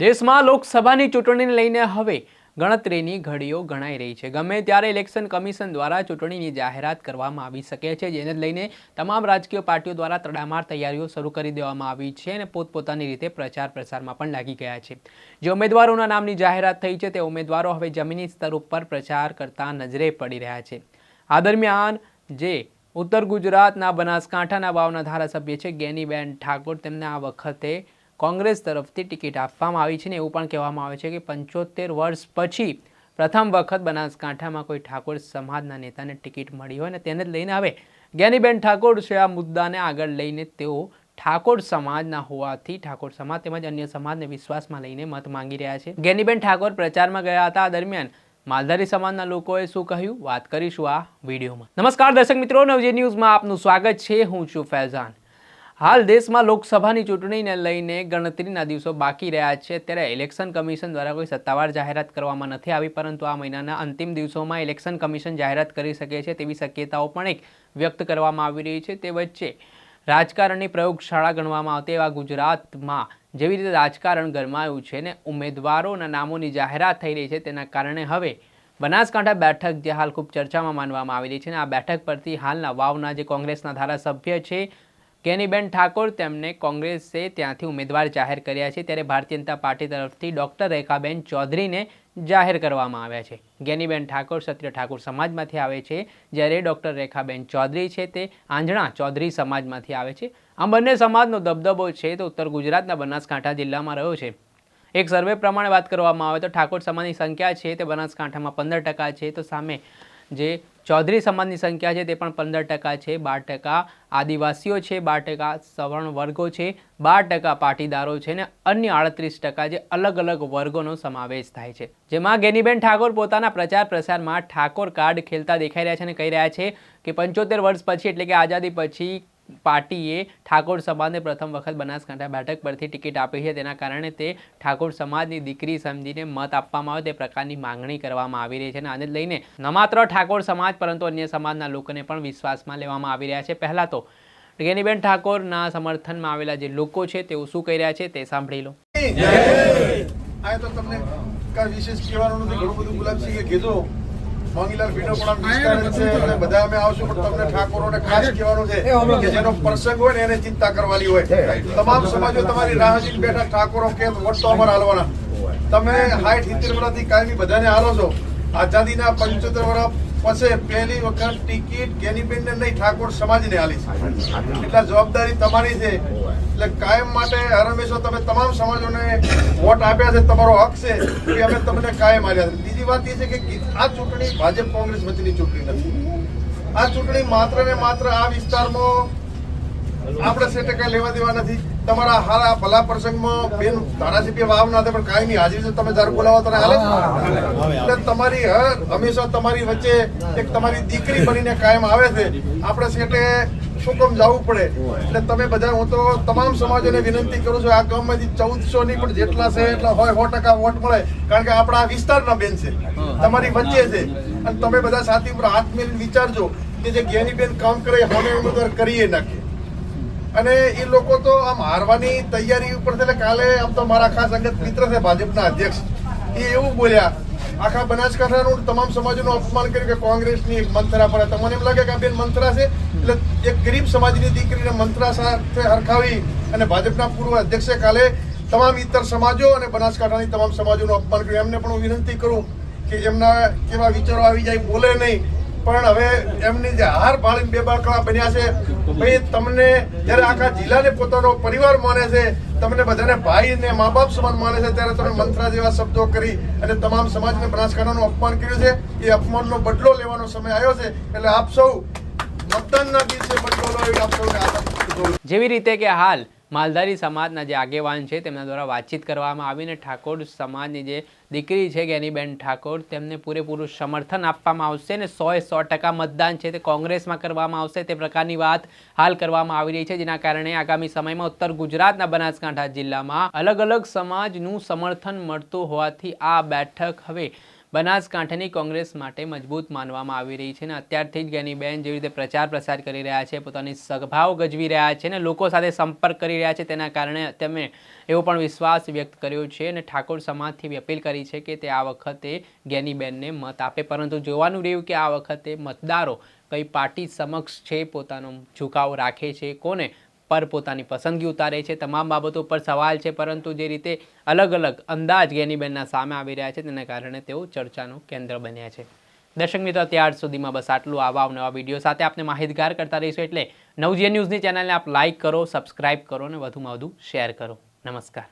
દેશમાં લોકસભાની ચૂંટણીને લઈને હવે ગણતરીની ઘડીઓ ગણાઈ રહી છે. ગમે ત્યારે ઇલેક્શન કમિશન દ્વારા ચૂંટણીની જાહેરાત કરવામાં આવી શકે છે, જેને લઈને તમામ રાજકીય પાર્ટીઓ દ્વારા તડામાર તૈયારીઓ શરૂ કરી દેવામાં આવી છે અને પોતપોતાની રીતે પ્રચાર પ્રસારમાં પણ લાગી ગયા છે. જે ઉમેદવારોના નામની જાહેરાત થઈ છે, તે ઉમેદવારો હવે જમીની સ્તર ઉપર પ્રચાર કરતા નજરે પડી રહ્યા છે. આ દરમિયાન જે ઉત્તર ગુજરાતના બનાસકાંઠાના વાવના ધારાસભ્ય છે, ગેનીબેન ઠાકોર, તેમને આ વખતે કોંગ્રેસ તરફથી ટિકિટ આપવામાં આવી છે ને એવું પણ કહેવામાં આવે છે કે પંચોતેર વર્ષ પછી પ્રથમ વખત બનાસકાંઠામાં કોઈ ઠાકોર સમાજના નેતાને ટિકિટ મળી હોય ને તેને જ લઈને હવે જ્ઞાનીબેન ઠાકોર છે આ મુદ્દાને આગળ લઈને તેઓ ઠાકોર સમાજના હોવાથી ઠાકોર સમાજ તેમજ અન્ય સમાજને વિશ્વાસમાં લઈને મત માંગી રહ્યા છે. જ્ઞાનીબેન ઠાકોર પ્રચારમાં ગયા હતા આ દરમિયાન માલધારી સમાજના લોકોએ શું કહ્યું? વાત કરીશું આ વિડીયોમાં. નમસ્કાર દર્શક મિત્રો નવજે ન્યૂઝમાં આપનું સ્વાગત છે. હું છું ફૈઝાન. હાલ દેશમાં લોકસભાની ચૂંટણીને લઈને ગણતરીના દિવસો બાકી રહ્યા છે. ત્યારે ઇલેક્શન કમિશન દ્વારા કોઈ સત્તાવાર જાહેરાત કરવામાં નથી આવી, પરંતુ આ મહિનાના અંતિમ દિવસોમાં ઇલેક્શન કમિશન જાહેરાત કરી શકે છે તેવી શક્યતાઓ પણ એક વ્યક્ત કરવામાં આવી રહી છે. તે વચ્ચે રાજકારણની પ્રયોગશાળા ગણવામાં આવતી એવા ગુજરાતમાં જેવી રીતે રાજકારણ ગરમાયું છે ને ઉમેદવારોના નામોની જાહેરાત થઈ રહી છે તેના કારણે હવે બનાસકાંઠા બેઠક જે હાલ ખૂબ ચર્ચામાં માનવામાં આવી રહી છે ને આ બેઠક પરથી હાલના વાવના જે કોંગ્રેસના ધારાસભ્ય છે કેનીબેન ઠાકોર તેમને કોંગ્રેસે ત્યાંથી ઉમેદવાર જાહેર કર્યા છે ત્યારે ભારતીય જનતા પાર્ટી તરફથી ડૉક્ટર રેખાબેન ચૌધરીને જાહેર કરવામાં આવ્યા છે. ગેનીબેન ઠાકોર ક્ષત્રિય ઠાકોર સમાજમાંથી આવે છે. જ્યારે ડૉક્ટર રેખાબેન ચૌધરી છે તે આંજણા ચૌધરી સમાજમાંથી આવે છે. આ બંને સમાજનો દબદબો છે તે ઉત્તર ગુજરાતના બનાસકાંઠા જિલ્લામાં રહ્યો છે. એક સર્વે પ્રમાણે વાત કરવામાં આવે તો ઠાકોર સમાજની સંખ્યા છે તે બનાસકાંઠામાં પંદર ટકા છે. તો સામે જે ચૌધરી સમાજની સંખ્યા છે તે પણ પંદર ટકા છે, બાર ટકા આદિવાસીઓ છે, બાર ટકા સવર્ણ વર્ગો છે, બાર ટકા પાટીદારો છે ને અન્ય આડત્રીસ ટકા જે અલગ અલગ વર્ગોનો સમાવેશ થાય છે. જેમાં ગેનીબેન ઠાકોર પોતાના પ્રચાર પ્રસારમાં ઠાકોર કાર્ડ ખેલતા દેખાઈ રહ્યા છે અને કહી રહ્યા છે કે પંચોતેર વર્ષ પછી, એટલે કે આઝાદી પછી પાર્ટીએ ઠાકોર સમાજને પ્રથમ વખત બનાસકાંઠા બેઠક પરથી ટિકિટ આપી છે. તેના કારણે તે ઠાકોર સમાજની દીકરી સમજીને મત આપવામાં આવે તે પ્રકારની માંગણી કરવામાં આવી રહી છે અને આને લઈને ન માત્ર ઠાકોર સમાજ પરંતુ અન્ય સમાજના લોકોને પણ વિશ્વાસમાં લેવામાં આવી રહ્યા છે. પહેલાં તો ગેનીબેન ઠાકોરના સમર્થનમાં આવેલા જે લોકો છે તેઓ શું કહી રહ્યા છે તે સાંભળી લો. આ તો તમને વિશેષ કહેવાનું નથી. ઘણું બધું ગુલાબસિંહે કીધું. મોંગીલાલ ભીડોપણા વિસ્તાર જ છે અને બધા અમે આવશું પણ તમને ઠાકોરોને ખાસ કહેવાનું છે કે જેનો પ્રસંગ હોય ને એને ચિંતા કરવાની હોય. તમામ સમાજો તમારી રાહ જોઈને બેઠા ઠાકોરો કે વોટ તો અમારે હાલવાના. તમે હાઈટ સિત્તેર વર્ષથી કાયમી બધાને હાલો છો. આઝાદીના પંચોતેર વર્ષ પછી પહેલી વખત ટિકિટ ગેનીબેન ને નહીં ઠાકોર સમાજને હાલી છે. એટલે જવાબદારી તમારી છે. એટલે કાયમ માટે હર હંમેશા તમે તમામ સમાજોને વોટ આપ્યા છે, તમારો હક છે કે અમે તમને કાયમ આપ્યા છે. બીજી વાત એ છે કે આ ચૂંટણી ભાજપ કોંગ્રેસ વચ્ચેની ચૂંટણી નથી. આ ચૂંટણી માત્ર ને માત્ર આ વિસ્તારમાં આપણે સેટે કઈ લેવા દેવા નથી. તમારા હારા ભલા પ્રસંગમાં બેન ધારાસભ્ય વાવના હતા પણ કાયમી હાજરી છે, તમે જ્યારે બોલાવો ત્યારે હાલે. એટલે તમારી હર હંમેશા તમારી વચ્ચે એક તમારી દીકરી બનીને કાયમ આવે છે. આપણે સેટે શું કામ જવું પડે? એટલે તમે બધા, હું તો તમામ સમાજોને વિનંતી કરું છું, આ ગામમાંથી ચૌદસો ની પણ જેટલા છે, એટલા હોય, સો ટકા વોટ મળે. કારણ કે આપણા વિસ્તારના બેન છે. તમારી વચ્ચે છે. અને તમે બધા સાથી ઉપર હાથ મેળવી વિચારજો કે જે જ્ઞાનીબેન કામ કરે હવે ઉમેદવાર કરીએ નાખીએ અને એ લોકો તો આમ હારવાની તૈયારી ઉપર છે, એટલે કાલે આમ તો મારા ખાસ અંગત મિત્ર છે, ભાજપના અધ્યક્ષ. એ એવું બોલ્યા આખા બનાસકાંઠાનું તમામ સમાજનું અપમાન કર્યું કે કોંગ્રેસની મંથરા પડે તમને એમ લાગે કે આ બેન મંથરા છે. એટલે એક ગરીબ સમાજની દીકરીને મંત્રા સાથે હરખાવી અને ભાજપના પૂર્વ અધ્યક્ષે કાલે તમામ ઇતર સમાજો અને બનાસકાંઠાની તમામ સમાજોનું અપમાન કર્યું. એમને પણ હું વિનંતી કરું કે એમના કેવા વિચારો આવી જાય, બોલે નહીં. પણ હવે એમની જે હાર પાડીને બે બાળકડા બન્યા છે, ભાઈ તમને જ્યારે આખા જિલ્લાને પોતાનો પરિવાર માને છે, તમને બધાને ભાઈ ને મા બાપ સમાન માને છે, ત્યારે તમે મંત્રા જેવા શબ્દો કરી અને તમામ સમાજને બનાસકાંઠાનું અપમાન કર્યું છે. એ અપમાનનો બદલો લેવાનો સમય આવ્યો છે, એટલે આપ સૌ મતદાનના દિવસે બદલો લો એવી આપ સૌને જેવી રીતે કે હાલ માલધારી સમાજના જે આગેવાન છે, તેમના દ્વારા વાતચીત કરવામાં આવીને ઠાકોર સમાજની જે દીકરી છે, ગેનીબેન ઠાકોર, તેમને પૂરેપૂરું સમર્થન આપવામાં આવશે ને સોએ સો ટકા મતદાન છે તે કોંગ્રેસમાં કરવામાં આવશે તે પ્રકારની વાત હાલ કરવામાં આવી રહી છે, જેના કારણે આગામી સમયમાં ઉત્તર ગુજરાતના બનાસકાંઠા જિલ્લામાં અલગ અલગ સમાજનું સમર્થન મળતું હોવાથી આ બેઠક હવે બનાસકાંઠાની કોંગ્રેસ માટે મજબૂત માનવામાં આવી રહી છે અને અત્યારથી જ ગેનીબેન જેવી રીતે પ્રચાર પ્રસાર કરી રહ્યા છે, પોતાની સગભાવ ગજવી રહ્યા છે અને લોકો સાથે સંપર્ક કરી રહ્યા છે, તેના કારણે તેમણે એવો પણ વિશ્વાસ વ્યક્ત કર્યો છે અને ઠાકોર સમાજથી અપીલ કરી છે કે તે આ વખતે ગેનીબેનને મત આપે, પરંતુ જોવાનું રહ્યું કે આ વખતે મતદારો કઈ પાર્ટી સમક્ષ છે, પોતાનો ઝુકાવ રાખે છે, કોને પર પોતાની પસંદગી ઉતારે છે. તમામ બાબતો પર સવાલ છે, પરંતુ જે રીતે અલગ અલગ અંદાજ ગેનીબેનના સામે આવી રહ્યા છે, તેના કારણે તેઓ ચર્ચાનું કેન્દ્ર બન્યા છે. દર્શક મિત્રો, ત્યાર સુધીમાં બસ આટલું. આવા નવા વીડિયો સાથે આપને માહિતગાર કરતા રહીશું એટલે નવજીએ ન્યૂઝની ચેનલને આપ લાઇક કરો, સબસ્ક્રાઇબ કરો અને વધુમાં વધુ શેર કરો. નમસ્કાર.